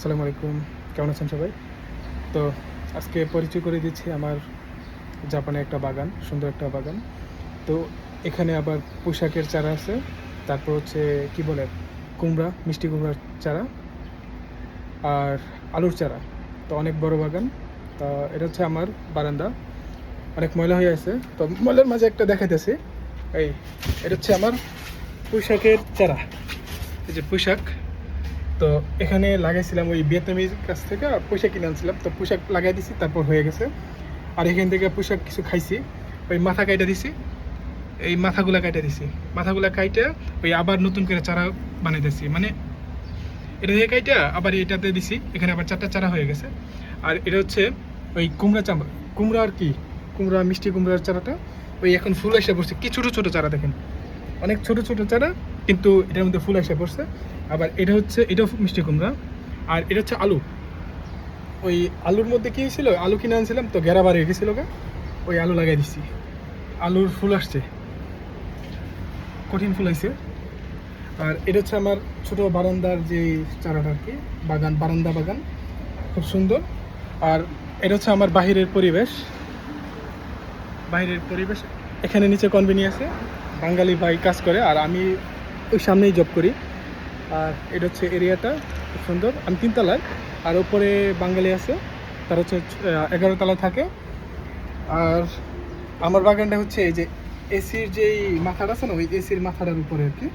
আসসালামু আলাইকুম, কেমন আছেন সবাই? তো আজকে পরিচয় করে দিচ্ছি আমার জাপানে একটা বাগান, সুন্দর একটা বাগান। তো এখানে আবার পোশাকের চারা আছে, তারপর হচ্ছে কি বলে, কুমড়া, মিষ্টি কুমড়ার চারা আর আলুর চারা। তো অনেক বড় বাগান, তা এটা হচ্ছে আমার বারান্দা। অনেক ময়লা হয়ে আছে, তো ময়লার মাঝে একটা দেখাইতেছি। এই, এটা হচ্ছে আমার পোশাকের চারা। এই যে পোশাক তো এখানে লাগাইছিলাম ওই ভিয়েতনামির কাছ থেকে পোশাক কিনে আনছিলাম। তো পোশাক লাগাই দিছি, তারপর হয়ে গেছে। আর এখান থেকে পোশাক কিছু খাইছি। ওই মাথা কাইটা দিছি। এই মাথাগুলা কাইটা দিছি। মাথাগুলা কাইটা ওই আবার নতুন করে চারা বানাইতেছি। মানে এটা দিয়ে কাইটা আবার এটাতে দিছি। এখানে আবার চারটা চারা হয়ে গেছে। আর এটা হচ্ছে ওই কুমড়া চামড়া কুমড়া আর কি? কুমড়া, মিষ্টি কুমড়ার চারাটা। ওই এখন ফুল এসে পড়ছে। কি ছোটো ছোটো চারা দেখেন। অনেক ছোট ছোট চারা। কিন্তু এটার মধ্যে ফুল এসে পড়ছে। আবার এটা হচ্ছে, এটাও মিষ্টি কুমড়া। আর এটা হচ্ছে আলু। ওই আলুর মধ্যে কী হয়েছিল আলু কিনে আনছিলাম তো ঘেরা বাড়ি গেছিল গা। ওই আলু লাগাই দিচ্ছি আলুর ফুল আসছে। কঠিন ফুল হয়েছে আর এটা হচ্ছে আমার ছোট বারান্দার যে চারাটা আর কি, বাগান, বারান্দা বাগান। খুব সুন্দর। আর এটা হচ্ছে আমার বাহিরের পরিবেশ। বাইরের পরিবেশ, এখানে নিচে কনভিনি আছে বাঙালি ভাই কাজ করে। আর আমি ওই সামনেই জব করি। আর এটা হচ্ছে এরিয়াটা খুব সুন্দর। আমি তিনতলায়। আর ওপরে বাঙালি আছে, তার হচ্ছে এগারো তলায় থাকে। আর আমার বাগানটা হচ্ছে এই যে এসির যেই মাথাটা আছে না, ওই এসির মাথাটার উপরে আর কি।